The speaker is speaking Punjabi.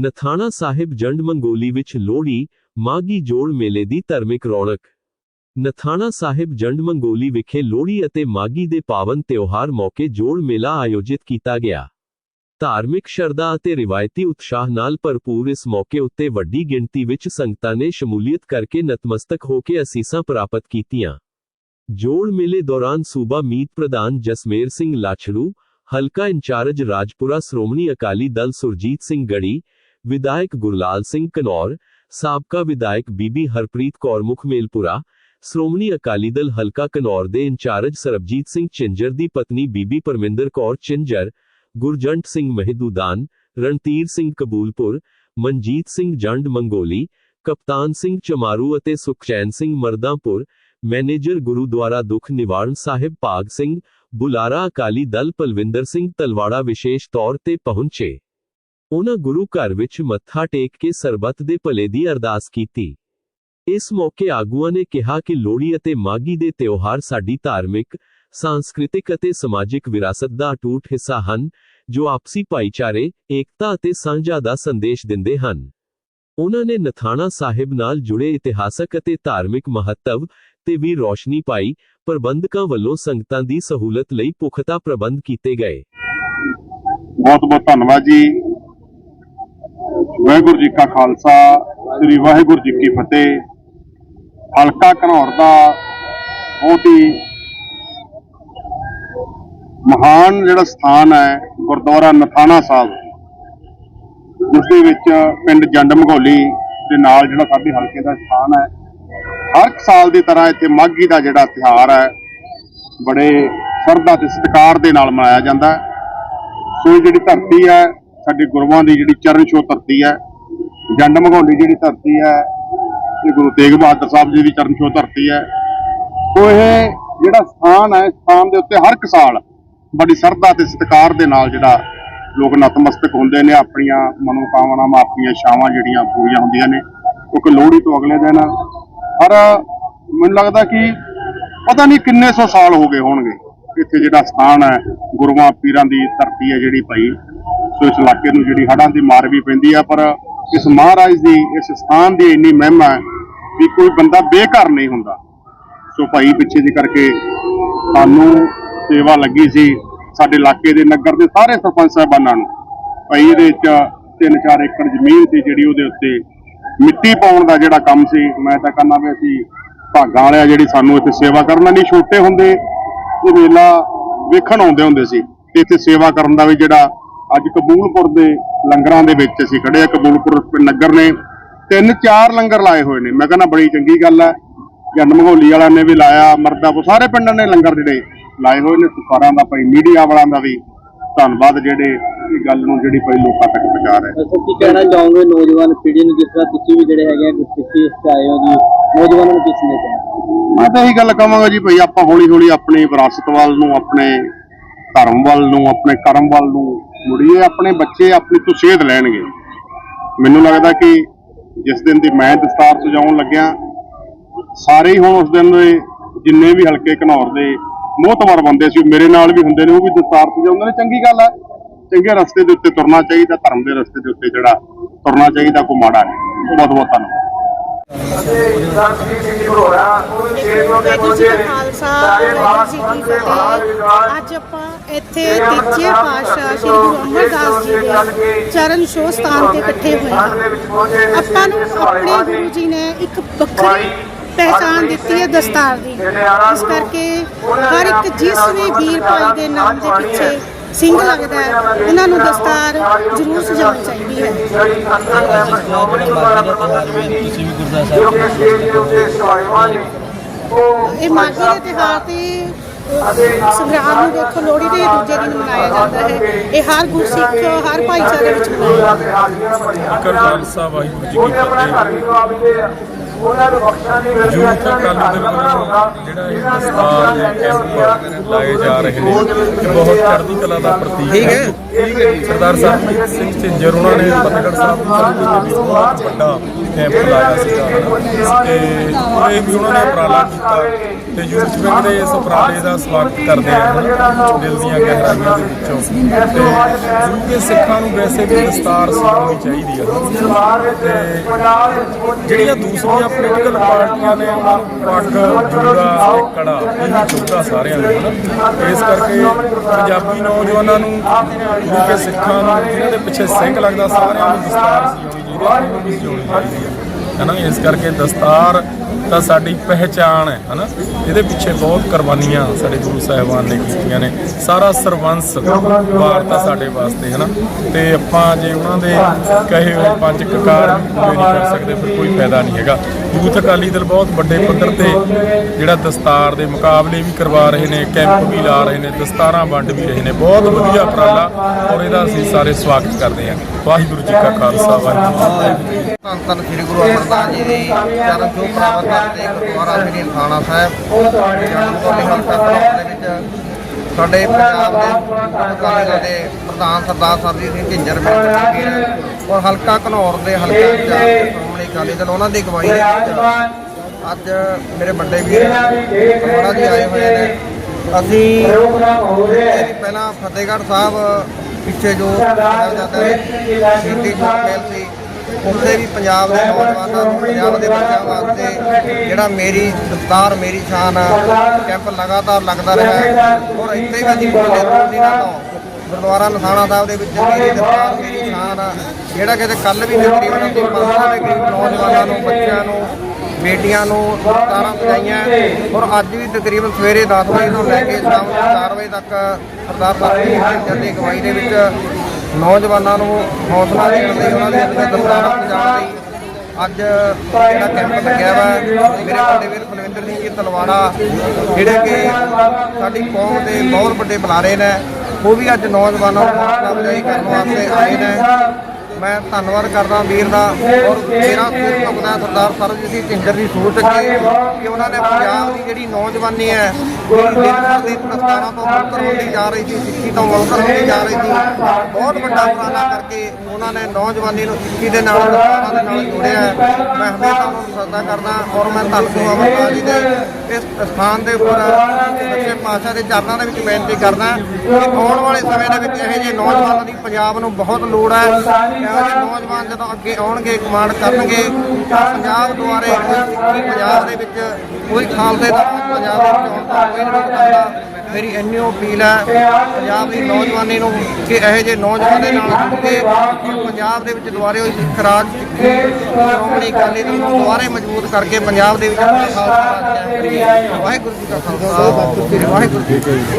ਨਥਾਣਾ ਸਾਹਿਬ ਜੰਡ ਮੰਗੋਲੀ ਵਿੱਚ ਲੋਹੜੀ ਮਾਗੀ ਜੋੜ ਮੇਲੇ ਦੀ ਧਾਰਮਿਕ ਰੌਣਕ। ਨਥਾਣਾ ਸਾਹਿਬ ਜੰਡ ਮੰਗੋਲੀ ਵਿਖੇ ਲੋਹੜੀ ਅਤੇ ਮਾਗੀ ਦੇ ਪਾਵਨ ਤਿਉਹਾਰ ਮੌਕੇ ਜੋੜ ਮੇਲਾ ਆਯੋਜਿਤ ਕੀਤਾ ਗਿਆ। ਧਾਰਮਿਕ ਸ਼ਰਧਾ ਅਤੇ ਰਿਵਾਇਤੀ ਉਤਸ਼ਾਹ ਨਾਲ ਭਰਪੂਰ ਇਸ ਮੌਕੇ ਉੱਤੇ ਵੱਡੀ ਗਿਣਤੀ ਵਿੱਚ ਸੰਗਤਾਂ ਨੇ ਸ਼ਮੂਲੀਅਤ ਕਰਕੇ ਨਤਮਸਤਕ ਹੋ ਕੇ ਅਸੀਸਾਂ ਪ੍ਰਾਪਤ ਕੀਤੀਆਂ। ਜੋੜ ਮੇਲੇ ਦੌਰਾਨ ਸੂਬਾ ਮੀਤ ਪ੍ਰਧਾਨ ਜਸਮੇਰ ਸਿੰਘ ਲਾਛੜੂ, ਹਲਕਾ ਇੰਚਾਰਜ ਰਾਜਪੁਰਾ ਸ਼੍ਰੋਮਣੀ ਅਕਾਲੀ ਦਲ ਸੁਰਜੀਤ ਸਿੰਘ ਗੜੀ ਵਿਧਾਇਕ ਗੁਰਲਾਲ ਸਿੰਘ ਕਨੌਰ ਸਾਬਕਾ ਵਿਧਾਇਕ ਬੀਬੀ ਹਰਪ੍ਰੀਤ ਕੌਰ ਮੁਖ ਮੇਲਪੁਰਾ ਸ਼੍ਰੋਮਣੀ ਅਕਾਲੀ ਦਲ ਹਲਕਾ ਕਨੌਰ ਦੇ ਇੰਚਾਰਜ ਸਰਬਜੀਤ ਸਿੰਘ ਚਿੰਜਰ ਦੀ ਪਤਨੀ ਬੀਬੀ ਪਰਮਿੰਦਰ ਕੌਰ ਚਿੰਜਰ ਗੁਰਜੰਟ ਸਿੰਘ ਮਹਿਦੂਦਾਨ ਰਣਤੀਰ ਸਿੰਘ ਕਬੂਲਪੁਰ ਮਨਜੀਤ ਸਿੰਘ ਜੰਡ ਮੰਗੋਲੀ ਕਪਤਾਨ ਸਿੰਘ ਚਮਾਰੂ ਅਤੇ ਸੁਖਚੈਨ ਸਿੰਘ ਮਰਦਾਂਪੁਰ ਮੈਨੇਜਰ ਗੁਰੂਦੁਆਰਾ ਦੁੱਖ ਨਿਵਾਰਨ ਸਾਹਿਬ ਭਾਗ ਸਿੰਘ ਬੁਲਾਰਾ ਅਕਾਲੀ ਦਲ ਪਲਵਿੰਦਰ ਸਿੰਘ ਤਲਵਾੜਾ ਵਿਸ਼ੇਸ਼ ਤੌਰ ਤੇ ਪਹੁੰਚੇ ਉਹਨਾਂ ਗੁਰੂ ਘਰ ਵਿੱਚ ਮੱਥਾ ਟੇਕ ਕੇ ਸਰਬੱਤ ਦੇ ਭਲੇ ਦੀ ਅਰਦਾਸ ਕੀਤੀ। ਇਸ ਮੌਕੇ ਆਗੂਆਂ ਨੇ ਕਿਹਾ ਕਿ ਲੋਹੜੀ ਅਤੇ ਮਾਗੀ ਦੇ ਤਿਉਹਾਰ ਸਾਡੀ ਧਾਰਮਿਕ, ਸਾਂਸਕ੍ਰਿਤਿਕ ਅਤੇ ਸਮਾਜਿਕ ਵਿਰਾਸਤ ਦਾ ਅਟੁੱਟ ਹਿੱਸਾ ਹਨ, ਜੋ ਆਪਸੀ ਭਾਈਚਾਰੇ, ਏਕਤਾ ਅਤੇ ਸਾਂਝਾ ਦਾ ਸੰਦੇਸ਼ ਦਿੰਦੇ ਹਨ। ਉਹਨਾਂ ਨੇ ਨਥਾਣਾ ਸਾਹਿਬ ਨਾਲ ਜੁੜੇ ਇਤਿਹਾਸਕ ਅਤੇ ਧਾਰਮਿਕ ਮਹੱਤਵ ਤੇ ਵੀ ਰੋਸ਼ਨੀ ਪਾਈ, ਪ੍ਰਬੰਧਕਾਂ ਵੱਲੋਂ ਸੰਗਤਾਂ ਦੀ ਸਹੂਲਤ ਲਈ ਪੁਖਤਾ ਪ੍ਰਬੰਧ ਕੀਤੇ ਗਏ। ਬਹੁਤ ਬਹੁਤ ਧੰਨਵਾਦ ਜੀ। ਵਾਹਿਗੁਰੂ ਜੀ ਕਾ ਖਾਲਸਾ, ਸ੍ਰੀ ਵਾਹਿਗੁਰੂ ਜੀ ਕੀ ਫਤਿਹ। ਹਲਕਾ ਘਨੌਰ ਦਾ ਬਹੁਤ ਹੀ ਮਹਾਨ ਜਿਹੜਾ ਸਥਾਨ ਹੈ, ਗੁਰਦੁਆਰਾ ਨਥਾਣਾ ਸਾਹਿਬ। ਜਿਸ ਦੇ ਵਿੱਚ ਪਿੰਡ ਜੰਡ ਮਗੋਲੀ ਦੇ ਨਾਲ ਜਿਹੜਾ ਸਾਡੇ ਹਲਕੇ ਦਾ ਸਥਾਨ ਹੈ। ਹਰ ਇੱਕ ਸਾਲ ਦੀ ਤਰ੍ਹਾਂ ਇੱਥੇ ਮਾਘੀ ਦਾ ਜਿਹੜਾ ਤਿਉਹਾਰ ਹੈ, ਬੜੇ ਸ਼ਰਧਾ ਤੇ ਸਤਿਕਾਰ ਦੇ ਨਾਲ ਮਨਾਇਆ ਜਾਂਦਾ ਸੋ ਜਿਹੜੀ ਧਰਤੀ ਹੈ ਸਾਡੇ ਗੁਰੂਆਂ ਦੀ ਜਿਹੜੀ ਚਰਨ ਛੋਹ ਧਰਤੀ ਹੈ, ਜੰਡ ਮਘੌਲੀ ਜਿਹੜੀ ਧਰਤੀ ਹੈ, ਇਹ ਗੁਰੂ ਤੇਗ ਬਹਾਦਰ ਸਾਹਿਬ ਜੀ ਦੀ ਚਰਨ ਛੋਹ ਧਰਤੀ ਹੈ। ਸੋ ਇਹ ਜਿਹੜਾ ਸਥਾਨ ਹੈ, ਸਥਾਨ ਦੇ ਉੱਤੇ ਹਰ ਇੱਕ ਸਾਲ ਬੜੀ ਸ਼ਰਧਾ ਤੇ ਸਤਿਕਾਰ ਦੇ ਨਾਲ ਜਿਹੜਾ ਲੋਕ ਨਤਮਸਤਕ ਹੁੰਦੇ ਨੇ, ਆਪਣੀਆਂ ਮਨੋਕਾਮਨਾਵਾਂ ਆਪਣੀਆਂ ਛਾਵਾਂ ਜਿਹੜੀਆਂ ਪੂਰੀਆਂ ਹੁੰਦੀਆਂ ਨੇ, ਕਿਉਂਕਿ ਲੋਹੜੀ ਤੋਂ ਅਗਲੇ ਦਿਨ ਪਰ ਮੈਨੂੰ ਲੱਗਦਾ ਕਿ ਪਤਾ ਨਹੀਂ ਕਿੰਨੇ ਸੌ ਸਾਲ ਹੋ ਗਏ ਹੋਣਗੇ, ਇੱਥੇ ਜਿਹੜਾ ਸਥਾਨ ਹੈ, ਗੁਰੂਆਂ ਪੀਰਾਂ ਦੀ ਧਰਤੀ ਹੈ ਜਿਹੜੀ ਭਾਈ। ਸੋ ਇਸ ਇਲਾਕੇ ਨੂੰ ਜਿਹੜੀ ਹੜ੍ਹਾਂ ਦੀ ਮਾਰ ਵੀ ਪੈਂਦੀ ਆ, ਪਰ ਇਸ ਮਹਾਰਾਜ ਦੀ, ਇਸ ਸਥਾਨ ਦੀ ਇੰਨੀ ਮਹਿਮਾ ਹੈ ਵੀ ਕੋਈ ਬੰਦਾ ਬੇਘਰ ਨਹੀਂ ਹੁੰਦਾ। ਸੋ ਭਾਈ ਪਿੱਛੇ ਜੀ ਕਰਕੇ ਸਾਨੂੰ ਸੇਵਾ ਲੱਗੀ ਸੀ ਸਾਡੇ ਇਲਾਕੇ ਦੇ ਨਗਰ ਦੇ ਸਾਰੇ ਸਰਪੰਚ ਸਾਹਿਬਾਨਾਂ ਨੂੰ। ਭਾਈ ਇਹਦੇ ਵਿੱਚ 3-4 ਏਕੜ ਜ਼ਮੀਨ ਸੀ ਜਿਹੜੀ ਉਹਦੇ ਉੱਤੇ ਮਿੱਟੀ ਪਾਉਣ ਦਾ ਜਿਹੜਾ ਕੰਮ ਸੀ। ਮੈਂ ਤਾਂ ਕਹਿੰਦਾ ਵੀ ਅਸੀਂ ਭਾਗਾਂ ਵਾਲਿਆ ਜਿਹੜੀ ਸਾਨੂੰ ਇੱਥੇ ਸੇਵਾ ਕਰਨ ਨਹੀਂ ਛੋਟੇ ਹੁੰਦੇ ਇਹ ਮੇਲਾ ਵੇਖਣ ਆਉਂਦੇ ਹੁੰਦੇ ਸੀ। ਤੇ ਇੱਥੇ ਸੇਵਾ ਕਰਨ ਦਾ ਵੀ ਜਿਹੜਾ ਅੱਜ ਕਬੂਲਪੁਰ ਦੇ ਲੰਗਰਾਂ ਦੇ ਵਿੱਚ ਅਸੀਂ ਖੜੇ ਆ ਕਬੂਲਪੁਰ ਨਗਰ ਨੇ ਤਿੰਨ ਚਾਰ ਲੰਗਰ ਲਾਏ ਹੋਏ ਨੇ। ਮੈਂ ਕਹਿੰਦਾ ਬੜੀ ਚੰਗੀ ਗੱਲ ਹੈ। ਜੰਡ ਮਘੋਲੀ ਵਾਲਿਆਂ ਨੇ ਵੀ ਲਾਇਆ ਮਰਦਾਪੁਰ ਸਾਰੇ ਪਿੰਡਾਂ ਨੇ ਲੰਗਰ ਜਿਹੜੇ ਲਾਏ ਹੋਏ ਨੇ। ਸਰਕਾਰਾਂ ਦਾ ਭਾਈ ਮੀਡੀਆ ਵਾਲਿਆਂ ਦਾ ਵੀ ਧੰਨਵਾਦ ਜਿਹੜੇ ਇਹ ਗੱਲ ਨੂੰ ਜਿਹੜੀ ਭਾਈ ਲੋਕਾਂ ਤੱਕ ਪਹੁੰਚਾ ਰਹੇ ਅੱਛਾ ਕੀ ਕਹਿਣਾ ਚਾਹੋਗੇ ਨੌਜਵਾਨ ਪੀੜ੍ਹੀ ਨੂੰ ਜਿਸ ਤਰ੍ਹਾਂ ਤੁਸੀਂ ਵੀ ਜਿਹੜੇ ਹੈਗੇ ਗੁਰਸਿੱਖੀ ਚ ਆਏ ਹੋ ਜੀ? ਨੌਜਵਾਨਾਂ ਨੂੰ ਨੇ ਕਹਿਣਾ ਮੈਂ ਤਾਂ ਇਹੀ ਗੱਲ ਕਹਾਂਗਾ ਜੀ ਭਾਈ ਆਪਾਂ ਹੌਲੀ ਹੌਲੀ ਆਪਣੀ ਵਿਰਾਸਤ ਵੱਲ ਨੂੰ ਆਪਣੇ ਧਰਮ ਵੱਲ ਨੂੰ ਆਪਣੇ ਕਰਮ ਵੱਲ ਨੂੰ ਮੁੜੀਏ ਆਪਣੇ ਬੱਚੇ ਆਪਣੀ ਤੋਂ ਸੇਧ ਲੈਣਗੇ। ਮੈਨੂੰ ਲੱਗਦਾ ਕਿ ਜਿਸ ਦਿਨ ਦੀ ਮੈਂ ਦਸਤਾਰ ਸਜਾਉਣ ਲੱਗਿਆ, ਸਾਰੇ ਹੀ ਹੁਣ ਉਸ ਦਿਨ ਦੇ ਜਿੰਨੇ ਵੀ ਹਲਕੇ ਘਨੌਰ ਦੇ ਮੋਹਤਵਰ ਬੰਦੇ ਸੀ, ਉਹ ਮੇਰੇ ਨਾਲ ਵੀ ਹੁੰਦੇ ਨੇ, ਉਹ ਵੀ ਦਸਤਾਰ ਸਜਾਉਂਦੇ ਨੇ। ਚੰਗੀ ਗੱਲ ਹੈ ਚੰਗੇ ਰਸਤੇ ਦੇ ਉੱਤੇ ਤੁਰਨਾ ਚਾਹੀਦਾ, ਧਰਮ ਦੇ ਰਸਤੇ ਦੇ ਉੱਤੇ ਜਿਹੜਾ ਤੁਰਨਾ ਚਾਹੀਦਾ ਕੋਈ ਮਾੜਾ ਨਹੀਂ ਬਹੁਤ ਬਹੁਤ ਧੰਨਵਾਦ। ਅੱਜ ਆਪਾਂ ਇੱਥੇ ਤੀਜੇ ਪਾਤਸ਼ਾਹ ਸ੍ਰੀ ਗੁਰੂ ਅਮਰਦਾਸ ਜੀ ਦੇ ਚਰਨ ਛੋਹ ਸਥਾਨ ਤੇ ਇਕੱਠੇ ਹੋਏ ਹਾਂ ਆਪਾਂ ਨੂੰ ਆਪਣੇ ਗੁਰੂ ਜੀ ਨੇ ਇੱਕ ਵੱਖਰੀ ਪਹਿਚਾਨ ਦਿੱਤੀ ਹੈ ਦਸਤਾਰ ਦੀ। ਇਸ ਕਰਕੇ ਹਰ ਇੱਕ ਜਿਸ ਵੀ ਵੀਰ ਭਾਈ ਦੇ ਨਾਮ ਦੇ ਪਿੱਛੇ ਸਿੰਘ ਲੱਗਦਾ ਹੈ ਉਹਨਾਂ ਨੂੰ ਦਸਤਾਰ ਜ਼ਰੂਰ ਸਜਾਉਣੀ ਚਾਹੀਦੀ ਹੈ। ਇਹ ਮਾਘੀ ਦੇ ਤਿਉਹਾਰ ਤੇ ਸੰਗਰਾਮ ਨੂੰ ਦੇਖੋ, ਲੋਹੜੀ ਦੇ ਦੂਜੇ ਦਿਨ ਮਨਾਇਆ ਜਾਂਦਾ ਹੈ। ਇਹ ਹਰ ਗੁਰਸਿੱਖ, ਹਰ ਭਾਈਚਾਰੇ ਵਿੱਚ ਮਨਾਇਆ ਜਾਂਦਾ ਹੈ। ਕਰ ਖਾਲਸਾ ਵਾਹਿਗੁਰੂ ਜੀ ਕੀ ਫਤਿਹ। ਯੂਥ ਅਕਾਲੀ ਦਲ ਵੱਲੋਂ ਜਿਹੜਾ ਇਹ ਦਸਤਾਰ ਦੇ ਕੈਂਪ ਲਾਏ ਜਾ ਰਹੇ ਨੇ ਇਹ ਬਹੁਤ ਚੜ੍ਹਦੀ ਕਲਾ ਦਾ ਪ੍ਰਤੀਕ ਠੀਕ ਹੈ ਸਰਦਾਰ ਸਾਹਿਬ ਸਿੰਘ ਝਿੰਜਰ ਉਹਨਾਂ ਨੇ ਫਤਿਹਗੜ੍ਹ ਸਾਹਿਬ ਦੀ ਧਰਤੀ ਤੇ ਵੀ ਬਹੁਤ ਵੱਡਾ ਕੈਂਪ ਲਾਇਆ ਸੀਗਾ ਤੇ ਇਹ ਵੀ ਉਹਨਾਂ ਨੇ ਉਪਰਾਲਾ ਕੀਤਾ ਤੇ ਯੂਥ ਵਿੰਗ ਦੇ ਇਸ ਉਪਰਾਲੇ ਦਾ ਸਵਾਗਤ ਕਰਦੇ ਆ ਦਿਲ ਦੀਆਂ ਗਹਿਰਾਈਆਂ ਦੇ ਵਿੱਚੋਂ ਤੇ ਦੂਜੇ ਸਿੱਖਾਂ ਨੂੰ ਵੈਸੇ ਵੀ ਦਸਤਾਰ ਸਜਾਉਣੀ ਚਾਹੀਦੀ ਆ ਤੇ ਜਿਹੜੀਆਂ ਦੂਸਰੀਆਂ ਪੋਲੀਟੀਕਲ ਪਾਰਟੀਆਂ ਨੇ ਪੱਗ ਜੂੜਾ ਕੜਾ ਇਹ ਚੁੱਕਦਾ ਸਾਰਿਆਂ ਨੂੰ ਇਸ ਕਰਕੇ ਪੰਜਾਬੀ ਨੌਜਵਾਨਾਂ ਨੂੰ ਗੁਰੂ ਕੇ ਸਿੱਖਾਂ ਨੂੰ ਜਿਹਨਾਂ ਦੇ ਪਿੱਛੇ ਸਿੰਘ ਲੱਗਦਾ, ਸਾਰਿਆਂ ਨੂੰ ਦਸਤਾਰ ਸਜਾਉਣੀ ਚਾਹੀਦੀ ਚਾਹੀਦੀ ਹੈ, ਹਨਾ? ਇਸ ਕਰਕੇ ਦਸਤਾਰ ਤਾਂ ਸਾਡੀ ਪਹਿਚਾਣ ਹੈ, ਹਨਾ? ਇਹਦੇ ਪਿੱਛੇ ਬਹੁਤ ਕੁਰਬਾਨੀਆਂ ਸਾਡੇ ਗੁਰੂ ਸਾਹਿਬਾਨ ਨੇ ਕੀਤੀਆਂ ਨੇ। ਸਾਰਾ ਸਰਵੰਸ ਵਾਰਤਾ ਸਾਡੇ ਵਾਸਤੇ, ਹਨਾ? ਤੇ ਆਪਾਂ ਜੇ ਉਹਨਾਂ ਦੇ ਕਹੇ ਹੋਏ ਪੰਜ ਕਕਾਰ ਪੂਰੇ ਨਹੀਂ ਕਰ ਸਕਦੇ, ਫਿਰ ਕੋਈ ਫਾਇਦਾ ਨਹੀਂ ਹੈਗਾ। ਯੂਥ ਅਕਾਲੀ ਦਲ ਬਹੁਤ ਵੱਡੇ ਪੱਧਰ ਤੇ ਜਿਹੜਾ ਦਸਤਾਰ ਦੇ ਮੁਕਾਬਲੇ ਵੀ ਕਰਵਾ ਰਹੇ ਨੇ, ਕੈਂਪ ਵੀ ਲਾ ਰਹੇ ਨੇ, ਦਸਤਾਰਾਂ ਵੰਡ ਵੀ ਰਹੇ ਨੇ। ਬਹੁਤ ਵਧੀਆ ਉਪਰਾਲਾ ਔਰ ਇਹਦਾ ਅਸੀਂ ਸਾਰੇ ਸਵਾਗਤ ਕਰਦੇ ਹਾਂ। ਵਾਹਿਗੁਰੂ ਜੀ ਕਾ ਖਾਲਸਾ, ਵਾਹਿਗੁਰੂ ਜੀ ਕੀ ਧੰਨ ਧੰਨ ਸ੍ਰੀ ਗੁਰੂ ਅਮਰਦਾਸ ਜੀ ਦੀ ਚਰਨ ਛੋਹ ਪ੍ਰਾਪਤ ਕਰਦੇ ਗੁਰਦੁਆਰਾ ਸ੍ਰੀ ਥਾਣਾ ਸਾਹਿਬ ਦੇ ਵਿੱਚ ਸਾਡੇ ਪੰਜਾਬ ਦੇ ਦਲ ਦੇ ਪ੍ਰਧਾਨ ਸਰਦਾਰ ਸਰਜੀਤ ਸਿੰਘ ਝਿੰਜਰ ਵੀਰ ਔਰ ਹਲਕਾ ਘਨੌਰ ਦੇ ਹਲਕਾ ਇੰਚਾਰਜ ਸ਼੍ਰੋਮਣੀ ਅਕਾਲੀ ਦਲ ਉਹਨਾਂ ਦੀ ਅਗਵਾਈ ਦੇ ਵਿੱਚ ਅੱਜ ਮੇਰੇ ਵੱਡੇ ਵੀਰ ਅਰੋੜਾ ਜੀ ਆਏ ਹੋਏ ਨੇ। ਅਸੀਂ ਪਹਿਲਾਂ ਫਤਿਹਗੜ੍ਹ ਸਾਹਿਬ ਪਿੱਛੇ ਜੋ ਜਾਂਦਾ ਹੈ ਸ਼ਹੀਦੀ ਜੋੜ ਮੇਲ ਸੀ ਉੱਥੇ ਵੀ ਪੰਜਾਬ ਦੇ ਨੌਜਵਾਨਾਂ ਨੂੰ ਪੰਜਾਬ ਦੇ ਬੱਚਿਆਂ ਵਾਸਤੇ ਜਿਹੜਾ ਮੇਰੀ ਦਸਤਾਰ, ਮੇਰੀ ਸ਼ਾਨ ਕੈਂਪ ਲਗਾਤਾਰ ਲੱਗਦਾ ਰਿਹਾ ਔਰ ਇੱਥੇ ਵੀ ਅਸੀਂ ਪਿਛਲੇ ਦੋ ਦਿਨਾਂ ਤੋਂ ਗੁਰਦੁਆਰਾ ਨਸਾਣਾ ਸਾਹਿਬ ਦੇ ਵਿੱਚ ਮੇਰੀ ਦਸਤਾਰ, ਮੇਰੀ ਸ਼ਾਨ ਜਿਹੜਾ ਕਿਤੇ ਕੱਲ ਵੀ ਤਕਰੀਬਨ ਅਸੀਂ 500 ਦੇ ਕਰੀਬ ਨੌਜਵਾਨਾਂ ਨੂੰ, ਬੱਚਿਆਂ ਨੂੰ, ਬੇਟੀਆਂ ਨੂੰ ਦਸਤਾਰਾਂ ਸਜਾਈਆਂ ਔਰ ਅੱਜ ਵੀ ਤਕਰੀਬਨ ਸਵੇਰੇ 10 ਵਜੇ ਤੋਂ ਲੈ ਕੇ ਸ਼ਾਮ 4 ਵਜੇ ਤੱਕ ਸਰਦਾਰ ਸਰਜੀਤ ਸਿੰਘ ਦੀ ਅਗਵਾਈ ਦੇ ਵਿੱਚ ਨੌਜਵਾਨਾਂ ਨੂੰ ਹੌਸਲਾ ਦੇਣ ਲਈ ਉਹਨਾਂ ਦੇ ਅੰਦਰ ਦਸਤਾਰਾਂ ਸਜਾਉਣ ਲਈ ਅੱਜ ਜਿਹੜਾ ਕੈਂਪ ਲੱਗਿਆ ਵਾ, ਮੇਰੇ ਵੱਡੇ ਵੀਰ ਬਲਵਿੰਦਰ ਸਿੰਘ ਜੀ ਤਲਵਾੜਾ, ਜਿਹੜੇ ਕਿ ਸਾਡੀ ਕੌਮ ਦੇ ਬਹੁਤ ਵੱਡੇ ਬੁਲਾਰੇ ਨੇ, ਉਹ ਵੀ ਅੱਜ ਨੌਜਵਾਨਾਂ ਨੂੰ ਹੌਸਲਾ ਅਫਜ਼ਾਈ ਕਰਨ ਵਾਸਤੇ ਆਏ ਨੇ। ਮੈਂ ਧੰਨਵਾਦ ਕਰਦਾ ਵੀਰ ਦਾ ਔਰ ਮੇਰਾ ਸਿਰ ਝੁਕਦਾ ਸਰਦਾਰ ਸਰਬਜੀਤ ਸਿੰਘ ਝਿੰਜਰ ਦੀ ਸੋਚ ਅੱਗੇ ਕਿ ਉਹਨਾਂ ਨੇ ਪੰਜਾਬ ਦੀ ਜਿਹੜੀ ਨੌਜਵਾਨੀ ਹੈ, ਜਿਹੜੀ ਦਿਨ ਦੀ ਪ੍ਰਸਤਾਰਾਂ ਤੋਂ ਮੁਕਤ ਹੁੰਦੀ ਜਾ ਰਹੀ ਸੀ, ਸਿੱਖੀ ਤੋਂ ਮੁਕਤ ਹੁੰਦੀ ਜਾ ਰਹੀ ਸੀ, ਬਹੁਤ ਵੱਡਾ ਉਪਰਾਲਾ ਕਰਕੇ ਉਹਨਾਂ ਨੇ ਨੌਜਵਾਨੀ ਨੂੰ ਸਿੱਖੀ ਦੇ ਨਾਲ ਦਸਤਾਰਾਂ ਦੇ ਨਾਲ ਜੋੜਿਆ ਮੈਂ ਹਮੇਸ਼ਾ ਉਹਨਾਂ ਨੂੰ ਸਦਾ ਕਰਦਾ ਔਰ ਮੈਂ ਧੰਨ ਗੁਰੂ ਅਮਰਦਾਸ ਜੀ ਦੇ ਇਸ ਸਥਾਨ ਦੇ ਉੱਪਰ ਸੱਚੇ ਪਾਤਸ਼ਾਹ ਦੇ ਚਰਨਾਂ ਦੇ ਵਿੱਚ ਬੇਨਤੀ ਕਰਦਾ ਕਿ ਆਉਣ ਵਾਲੇ ਸਮੇਂ ਦੇ ਵਿੱਚ ਇਹੋ ਜਿਹੇ ਨੌਜਵਾਨਾਂ ਦੀ ਪੰਜਾਬ ਨੂੰ ਬਹੁਤ ਲੋੜ ਹੈ। ਇਹੋ ਨੌਜਵਾਨ ਜਦੋਂ ਅੱਗੇ ਆਉਣਗੇ ਕਮਾਂਡ ਕਰਨਗੇ, ਤਾਂ ਪੰਜਾਬ ਦੁਆਰੇ ਕੋਈ ਪੰਜਾਬ ਦੇ ਵਿੱਚ ਕੋਈ ਖਾਲਸੇ ਦਾ ਪੰਜਾਬ ਦੇ ਵਿੱਚ ਆਉਣ ਕੋਈ ਨਹੀਂ ਕਰਦਾ ਮੇਰੀ ਇੰਨੀ ਅਪੀਲ ਹੈ, ਪੰਜਾਬ ਦੀ ਨੌਜਵਾਨੀ ਨੂੰ ਕਿ ਇਹੋ ਜਿਹੇ ਨੌਜਵਾਨ ਦੇ ਨਾਲ ਜੁੜ ਕੇ ਪੰਜਾਬ ਦੇ ਵਿੱਚ ਦੁਆਰੇ ਹੋਈ ਸਿੱਖ ਰਾਜ ਸਿੱਖੀ, ਸ਼੍ਰੋਮਣੀ ਅਕਾਲੀ ਦਲ ਨੂੰ ਦੁਆਰੇ ਮਜ਼ਬੂਤ ਕਰਕੇ ਪੰਜਾਬ ਦੇ ਵਿੱਚ ਵਾਹਿਗੁਰੂ ਜੀ ਕਾ ਖਾਲਸਾ, ਵਾਹਿਗੁਰੂ ਜੀ ਕੀ ਫਤਿਹ।